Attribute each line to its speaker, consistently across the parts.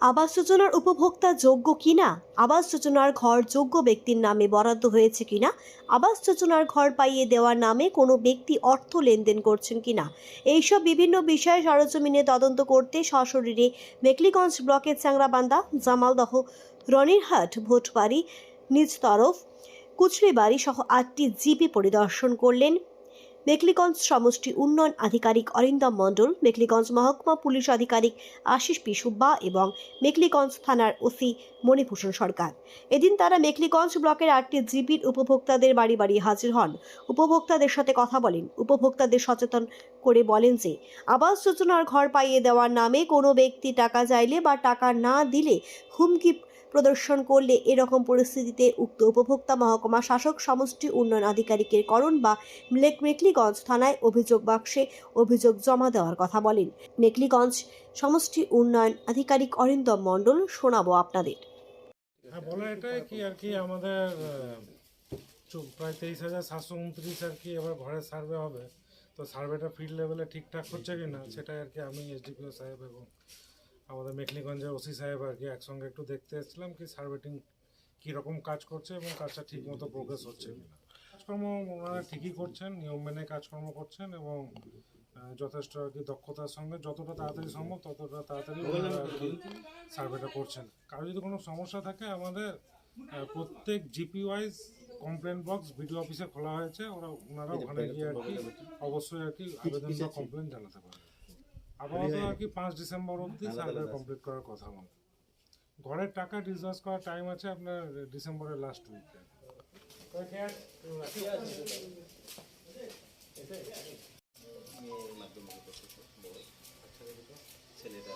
Speaker 1: আবাস যোজনার উপভোক্তা যোগ্য কিনা? আবাস যোজনার ঘর যোগ্য ব্যক্তির নামে বরাদ্দ হয়েছে কিনা? আবাস যোজনার ঘর পাইয়ে দেওয়ার নামে কোনো ব্যক্তি অর্থ লেনদেন করছেন কিনা? এইসব বিভিন্ন বিষয়ে সরজমিনে তদন্ত করতে সশরীরে মেকলিগঞ্জ ব্লকের চ্যাংরাবান্ধা জামালদহ, রনিরহাট, ভোটবাড়ি নিজ তরফ কুচলিবাড়ি সহ আটটি জিপি পরিদর্শন করলেন মেকলিগঞ্জ সমষ্টি উন্নয়ন আধিকারিক অরিন্দম মণ্ডল মেকলিগঞ্জ মহকুমা পুলিশ আধিকারিক আশিস পি সুব্বা এবং মেকলিগঞ্জ থানার ওসি মণিভূষণ সরকার। এদিন তারা মেকলিগঞ্জ ব্লকের আটটি জিপির উপভোক্তাদের বাড়ি বাড়ি হাজির হন। উপভোক্তাদের সাথে কথা বলেন। উপভোক্তাদের সচেতন করে বলেন যে, আবাস যোজনার ঘর পাইয়ে দেওয়ার নামে কোনো ব্যক্তি টাকা চাইলে বা টাকা না দিলে হুমকি প্রদর্শন করলে এরকম পরিস্থিতিতে উক্ত উপভোক্তা মহকুমা শাসক সমষ্টি উন্নয়ন আধিকারিকের করণ বা মেক- মেকলিগঞ্জ থানায় অভিযোগ বাক্সে অভিযোগ জমা দেওয়ার কথা বলেন। মেকলিগঞ্জ সমষ্টি উন্নয়ন আধিকারিক অরিন্দম মণ্ডল শোনাবো আপনাদের।
Speaker 2: হ্যাঁ কি প্রায় তেইশ হাজার সাতশো উনত্রিশ আর কি এবার ঘরের সার্ভে হবে। তো সার্ভেটা ফিল্ড লেভেলে ঠিকঠাক হচ্ছে কি না সেটাই আর কি আমি এসডিপিও সাহেব এবং আমাদের মেখলিগঞ্জের ওসি সাহেব আর কি একসঙ্গে একটু দেখতে এসেছিলাম কি সার্ভেটিং কীরকম কাজ করছে এবং কাজটা ঠিক মতো প্রোগ্রেস হচ্ছে কাজকর্ম ওনারা ঠিকই করছেন নিয়ম মেনে কাজকর্ম করছেন এবং যথেষ্ট আর কি দক্ষতার সঙ্গে যতটা তাড়াতাড়ি সম্ভব ততটা তাড়াতাড়ি আর কি সার্ভেটা করছেন। কারও যদি কোনো সমস্যা থাকে আমাদের প্রত্যেক GP wise complain box BDO অফিসে খোলা হয়েছে। ওরা ওনারা ওখানে গিয়ে আর কি অবশ্যই আর কি আবেদন বা কমপ্লেন জানাতে পারে আপাতত আর কি পাঁচ ডিসেম্বর অবধি সার্ভে কমপ্লিট করার কথা আমাদের ঘরের টাকা ডিসবার্স করার টাইম আছে আপনার ডিসেম্বরের লাস্ট উইকে
Speaker 3: ছেলেটা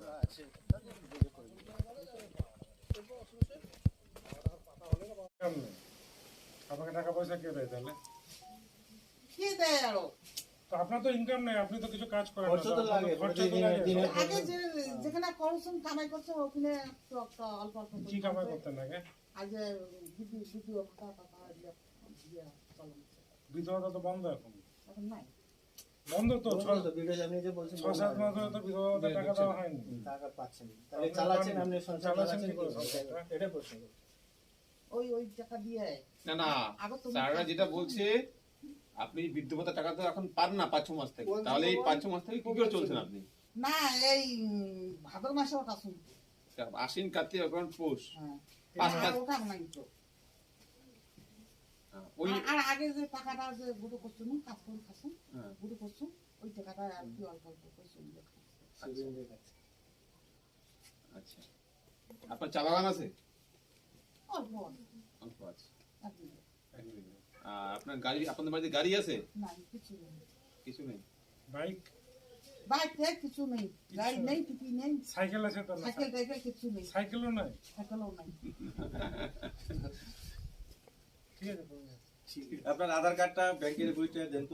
Speaker 3: রাজশাহী
Speaker 2: আপনাকে টাকা পয়সা কে দেয় তাহলে?
Speaker 4: কে দেয় আরও?
Speaker 2: তো আপনার তো ইনকাম নেই আপনি তো কিছু কাজ করেন না,
Speaker 3: তো লাগে,
Speaker 2: খরচা তো লাগে।
Speaker 4: আগে যেখানে করছেন কামাই করছে ওখানে একটু একটু অল্প অল্প
Speaker 2: কি কামাই করতেন আগে?
Speaker 4: আগে ভিডিও ভিডিও ভাতা টাকা দিয়ে দিয়ে চলন
Speaker 2: তো বন্ধ এখন।
Speaker 4: এখন নাই।
Speaker 2: বন্ধ তো ছ-
Speaker 3: তো ভিডিও আপনি যে বলছেন
Speaker 2: ছ সাত মাস ধরে তো বিধবা টাকা দেওয়া হয়নি।
Speaker 3: টাকা পাচ্ছেন। তাহলে চালাচ্ছেন আপনি সংসার
Speaker 2: চালাচ্ছেন?
Speaker 3: এটা প্রশ্ন।
Speaker 4: ওই ওই টাকা দিয়ে।
Speaker 5: না না স্যাররা যেটা বলছে আপনি বৃদ্ধ ভাতা টাকা তো এখন পান না পাঁচ মাস থেকে। তাহলে এই পাঁচ মাস থেকে কি করে চলছেন আপনি?
Speaker 4: না এই ভাদর মাসে ওটা শুনতো
Speaker 5: আশ্বিন কার্তিক এখন পৌষ।
Speaker 4: হ্যাঁ। নাই তো।
Speaker 5: ওই
Speaker 4: আর- আগে যে টাকাটা যে গুটো করছুন কাজ করে খাসুন
Speaker 5: হ্যাঁ।
Speaker 4: গুটো ওই টাকাটা আর কি অল্প অল্প করে চলবে
Speaker 5: আচ্ছা। আপনার চা বাগান আছে?
Speaker 4: অল্প অল্প
Speaker 5: অল্প আছে
Speaker 4: একদিন
Speaker 5: আর আপনার গাড়ি আপনাদের বাড়িতে গাড়ি আছে?
Speaker 4: না কিছু নেই
Speaker 5: কিছু নেই।
Speaker 2: বাইক
Speaker 4: বাইক নেই। কিছু নেই গাড়ি নেই। টিপি নেই
Speaker 2: সাইকেল আছে তো না?
Speaker 4: সাইকেল টাইকেল কিছু নেই।
Speaker 2: সাইকেলও নাই?
Speaker 4: সাইকেলও নাই।
Speaker 2: ঠিক আছে
Speaker 3: আপনার আধার কার্ডটা ব্যাংকের বইটা দেন তো।